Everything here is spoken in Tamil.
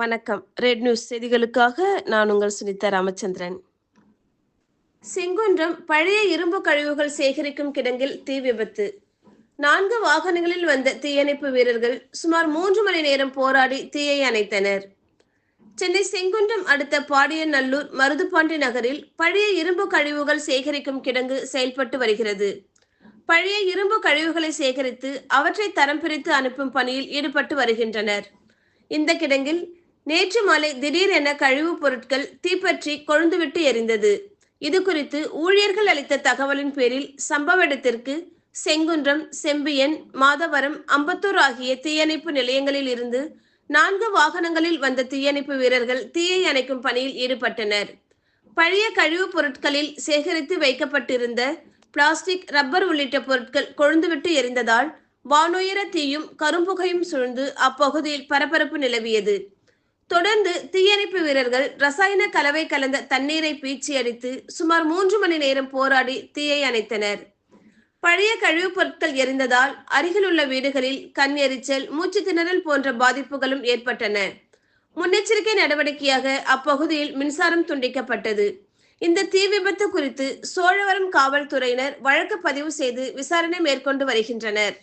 வணக்கம். ரெட் நியூஸ் செய்திகளுக்காக நான் உங்கள் சுனிதா ராமச்சந்திரன். செங்குன்றம் பழைய இரும்பு கழிவுகள் சேகரிக்கும் கிடங்கில் தீ விபத்து. நான்கு வாகனங்களில் வந்த தீயணைப்பு வீரர்கள் சுமார் மூன்று மணி நேரம் போராடி தீயை அணைத்தனர். சென்னை செங்குன்றம் அடுத்த பாடியநல்லூர் மருதுபாண்டி நகரில் பழைய இரும்பு கழிவுகள் சேகரிக்கும் கிடங்கு செயல்பட்டு வருகிறது. பழைய இரும்பு கழிவுகளை சேகரித்து அவற்றை தரம் பிரித்து அனுப்பும் பணியில் ஈடுபட்டு வருகின்றனர். இந்த கிடங்கில் நேற்று மாலை திடீரென கழிவுப் பொருட்கள் தீப்பற்றி கொழுந்துவிட்டு எரிந்தது. இது குறித்து ஊழியர்கள் அளித்த தகவலின் பேரில் சம்பவ இடத்திற்கு செங்குன்றம் செம்பியன் மாதவரம் அம்பத்தூர் ஆகிய தீயணைப்பு நிலையங்களில் இருந்து நான்கு வாகனங்களில் வந்த தீயணைப்பு வீரர்கள் தீயை அணைக்கும் பணியில் ஈடுபட்டனர். பழைய கழிவுப் பொருட்களில் சேகரித்து வைக்கப்பட்டிருந்த பிளாஸ்டிக் ரப்பர் உள்ளிட்ட பொருட்கள் கொழுந்துவிட்டு எரிந்ததால் வானுயர தீயும் கரும்புகையும் சூழ்ந்து அப்பகுதியில் பரபரப்பு நிலவியது. தொடர்ந்து தீயணைப்பு வீரர்கள் ரசாயன கலவை கலந்த தண்ணீரை பீச்சி அடித்து சுமார் மூன்று மணி நேரம் போராடி தீயை அணைத்தனர். பழைய கழிவுப் பொருட்கள் எரிந்ததால் அருகிலுள்ள வீடுகளில் கண் எரிச்சல் மூச்சு திணறல் போன்ற பாதிப்புகளும் ஏற்பட்டன. முன்னெச்சரிக்கை நடவடிக்கையாக அப்பகுதியில் மின்சாரம் துண்டிக்கப்பட்டது. இந்த தீ விபத்து குறித்து சோழவரம் காவல்துறையினர் வழக்கு பதிவு செய்து விசாரணை மேற்கொண்டு வருகின்றனர்.